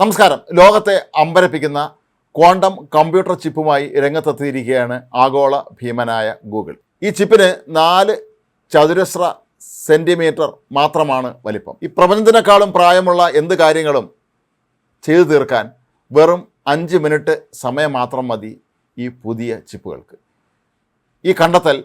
നമസ്കാരം. ലോകത്തെ അമ്പരപ്പിക്കുന്ന ക്വാണ്ടം കമ്പ്യൂട്ടർ ചിപ്പുമായി രംഗത്തെത്തിയിരിക്കുകയാണ് ആഗോള ഭീമനായ ഗൂഗിൾ. ഈ ചിപ്പിന് നാല് ചതുരശ്ര സെന്റിമീറ്റർ മാത്രമാണ് വലിപ്പം. ഈ പ്രപഞ്ചത്തിനേക്കാളും പ്രായമുള്ള എന്ത് കാര്യങ്ങളും ചെയ്തു തീർക്കാൻ വെറും അഞ്ച് മിനിറ്റ് സമയം മാത്രം മതി ഈ പുതിയ ചിപ്പുകൾക്ക്. ഈ കണ്ടെത്തൽ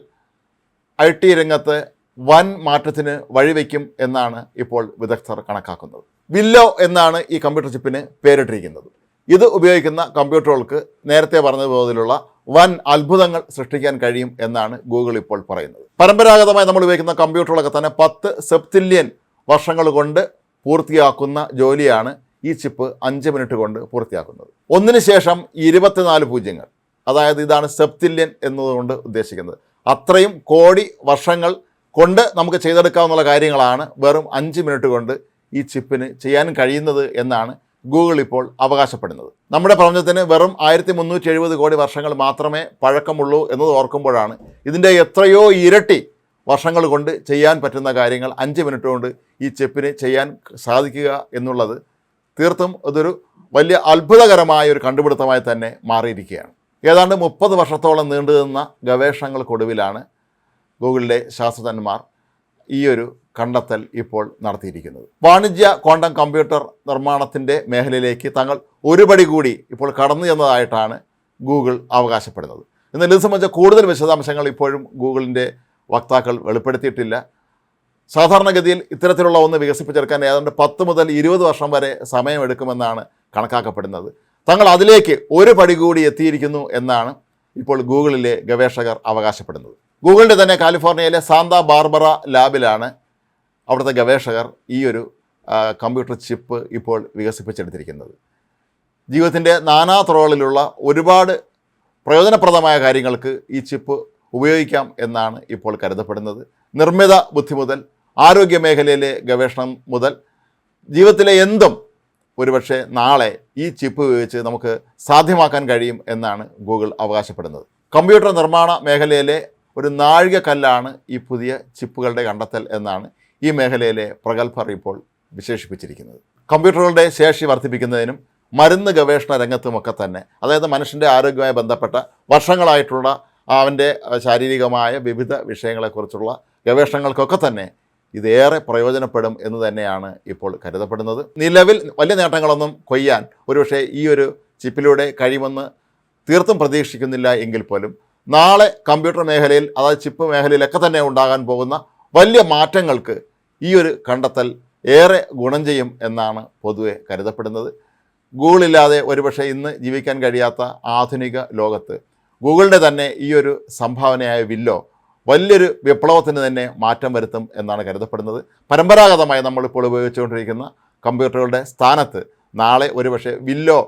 ഐ ടി രംഗത്ത് വൻ മാറ്റത്തിന് വഴിവെക്കും എന്നാണ് ഇപ്പോൾ വിദഗ്ധർ കണക്കാക്കുന്നത്. വില്ലോ എന്നാണ് ഈ കമ്പ്യൂട്ടർ ചിപ്പിന് പേരിട്ടിരിക്കുന്നത്. ഇത് ഉപയോഗിക്കുന്ന കമ്പ്യൂട്ടറുകൾക്ക് നേരത്തെ പറഞ്ഞതുപോലുള്ള വൻ അത്ഭുതങ്ങൾ സൃഷ്ടിക്കാൻ കഴിയും എന്നാണ് ഗൂഗിൾ ഇപ്പോൾ പറയുന്നത്. പരമ്പരാഗതമായി നമ്മൾ ഉപയോഗിക്കുന്ന കമ്പ്യൂട്ടറുകളൊക്കെ തന്നെ പത്ത് സെപ്തില്യൻ വർഷങ്ങൾ കൊണ്ട് പൂർത്തിയാക്കുന്ന ജോലിയാണ് ഈ ചിപ്പ് അഞ്ച് മിനിറ്റ് കൊണ്ട് പൂർത്തിയാക്കുന്നത്. ഒന്നിനു ശേഷം ഇരുപത്തിനാല് പൂജ്യങ്ങൾ. അതായത് ഇതാണ് സെപ്തില്യൻ എന്നതുകൊണ്ട് ഉദ്ദേശിക്കുന്നത്. അത്രയും കോടി വർഷങ്ങൾ കൊണ്ട് നമുക്ക് ചെയ്തെടുക്കാവുന്ന കാര്യങ്ങളാണ് വെറും അഞ്ച് മിനിറ്റ് കൊണ്ട് ഈ ചിപ്പിന് ചെയ്യാൻ കഴിയുന്നത് എന്നാണ് ഗൂഗിൾ ഇപ്പോൾ അവകാശപ്പെടുന്നത്. നമ്മുടെ പ്രപഞ്ചത്തിന് വെറും ആയിരത്തി മുന്നൂറ്റി എഴുപത് കോടി വർഷങ്ങൾ മാത്രമേ പഴക്കമുള്ളൂ എന്നത് ഓർക്കുമ്പോഴാണ് ഇതിന്റെ എത്രയോ ഇരട്ടി വർഷങ്ങൾ കൊണ്ട് ചെയ്യാൻ പറ്റുന്ന കാര്യങ്ങൾ അഞ്ച് മിനിറ്റ് കൊണ്ട് ഈ ചെപ്പിന് ചെയ്യാൻ സാധിക്കുക എന്നുള്ളത് തീർത്തും അതൊരു വലിയ അത്ഭുതകരമായ ഒരു കണ്ടുപിടുത്തമായി തന്നെ മാറിയിരിക്കുകയാണ്. ഏതാണ്ട് മുപ്പത് വർഷത്തോളം നീണ്ടു നിന്ന ഗവേഷണങ്ങൾക്കൊടുവിലാണ് ഗൂഗിളിലെ ശാസ്ത്രജ്ഞന്മാർ ഈ ഒരു കണ്ടെത്തൽ ഇപ്പോൾ നടത്തിയിരിക്കുന്നത്. വാണിജ്യ ക്വാണ്ടം കമ്പ്യൂട്ടർ നിർമ്മാണത്തിന്റെ മേഖലയിലേക്ക് തങ്ങൾ ഒരുപടി കൂടി ഇപ്പോൾ കടന്നു ചെന്നതായിട്ടാണ് ഗൂഗിൾ അവകാശപ്പെടുന്നത്. എന്നാൽ ഇത് സംബന്ധിച്ച കൂടുതൽ വിശദാംശങ്ങൾ ഇപ്പോഴും ഗൂഗിളിന്റെ വക്താക്കൾ വെളിപ്പെടുത്തിയിട്ടില്ല. സാധാരണഗതിയിൽ ഇത്തരത്തിലുള്ള ഒന്ന് വികസിപ്പിച്ചെടുക്കാൻ ഏതാണ്ട് പത്ത് മുതൽ ഇരുപത് വർഷം വരെ സമയമെടുക്കുമെന്നാണ് കണക്കാക്കപ്പെടുന്നത്. തങ്ങൾ അതിലേക്ക് ഒരു പടി കൂടി എത്തിയിരിക്കുന്നു എന്നാണ് ഇപ്പോൾ ഗൂഗിളിലെ ഗവേഷകർ അവകാശപ്പെടുന്നത്. ഗൂഗിളിന്റെ തന്നെ കാലിഫോർണിയയിലെ സാന്താ ബാർബറ ലാബിലാണ് അവിടുത്തെ ഗവേഷകർ ഈ ഒരു കമ്പ്യൂട്ടർ ചിപ്പ് ഇപ്പോൾ വികസിപ്പിച്ചെടുത്തിരിക്കുന്നത്. ജീവിതത്തിന്റെ നാനാ തുറകളിലുള്ള ഒരുപാട് പ്രയോജനപ്രദമായ കാര്യങ്ങൾക്ക് ഈ ചിപ്പ് ഉപയോഗിക്കാം എന്നാണ് ഇപ്പോൾ കരുതപ്പെടുന്നത്. നിർമ്മിത ബുദ്ധി മുതൽ ആരോഗ്യ മേഖലയിലെ ഗവേഷണം മുതൽ ജീവിതത്തിലെ എന്തും ഒരുപക്ഷെ നാളെ ഈ ചിപ്പ് ഉപയോഗിച്ച് നമുക്ക് സാധ്യമാക്കാൻ കഴിയും എന്നാണ് ഗൂഗിൾ അവകാശപ്പെടുന്നത്. കമ്പ്യൂട്ടർ നിർമ്മാണ മേഖലയിലെ ഒരു നാഴികക്കല്ലാണ് ഈ പുതിയ ചിപ്പുകളുടെ കണ്ടെത്തൽ എന്നാണ് ഈ മേഖലയിലെ പ്രഗത്ഭർ ഇപ്പോൾ വിശേഷിപ്പിച്ചിരിക്കുന്നത്. കമ്പ്യൂട്ടറുകളുടെ ശേഷി വർദ്ധിപ്പിക്കുന്നതിനും മരുന്ന് ഗവേഷണ രംഗത്തുമൊക്കെ തന്നെ അതായത് മനുഷ്യന്റെ ആരോഗ്യവുമായി ബന്ധപ്പെട്ട വർഷങ്ങളായിട്ടുള്ള അവന്റെ ശാരീരികമായ വിവിധ വിഷയങ്ങളെക്കുറിച്ചുള്ള ഗവേഷണങ്ങൾക്കൊക്കെ തന്നെ ഇതേറെ പ്രയോജനപ്പെടും എന്ന് തന്നെയാണ് ഇപ്പോൾ കരുതപ്പെടുന്നത്. നിലവിൽ വലിയ നേട്ടങ്ങളൊന്നും കൊയ്യാൻ ഒരുപക്ഷെ ഈ ഒരു ചിപ്പിലൂടെ കഴിയുമെന്ന് തീർത്തും പ്രതീക്ഷിക്കുന്നില്ല എങ്കിൽ പോലും നാളെ കമ്പ്യൂട്ടർ മേഖലയിൽ അതായത് ചിപ്പ് മേഖലയിലൊക്കെ തന്നെ ഉണ്ടാകാൻ പോകുന്ന വലിയ മാറ്റങ്ങൾക്ക് ഈ ഒരു കണ്ടെത്തൽ ഏറെ ഗുണം ചെയ്യും എന്നാണ് പൊതുവെ കരുതപ്പെടുന്നത്. ഗൂഗിളില്ലാതെ ഒരുപക്ഷെ ഇന്ന് ജീവിക്കാൻ കഴിയാത്ത ആധുനിക ലോകത്ത് ഗൂഗിളിന്റെ തന്നെ ഈ ഒരു സംഭാവനയായ വില്ലോ വലിയൊരു വിപ്ലവത്തിന് തന്നെ മാറ്റം വരുത്തും എന്നാണ് കരുതപ്പെടുന്നത്. പരമ്പരാഗതമായി നമ്മളിപ്പോൾ ഉപയോഗിച്ചുകൊണ്ടിരിക്കുന്ന കമ്പ്യൂട്ടറുകളുടെ സ്ഥാനത്ത് നാളെ ഒരുപക്ഷെ വില്ലോ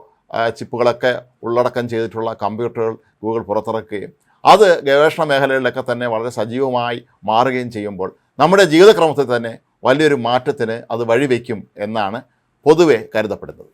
ചിപ്പുകളൊക്കെ ഉള്ളടക്കം ചെയ്തിട്ടുള്ള കമ്പ്യൂട്ടറുകൾ ഗൂഗിൾ പുറത്തിറക്കുകയും അത് ഗവേഷണ മേഖലകളിലൊക്കെ തന്നെ വളരെ സജീവമായി മാറുകയും ചെയ്യുമ്പോൾ നമ്മുടെ ജീവിതക്രമത്തിൽ തന്നെ വലിയൊരു മാറ്റത്തിന് അത് വഴിവെക്കും എന്നാണ് പൊതുവെ കരുതപ്പെടുന്നത്.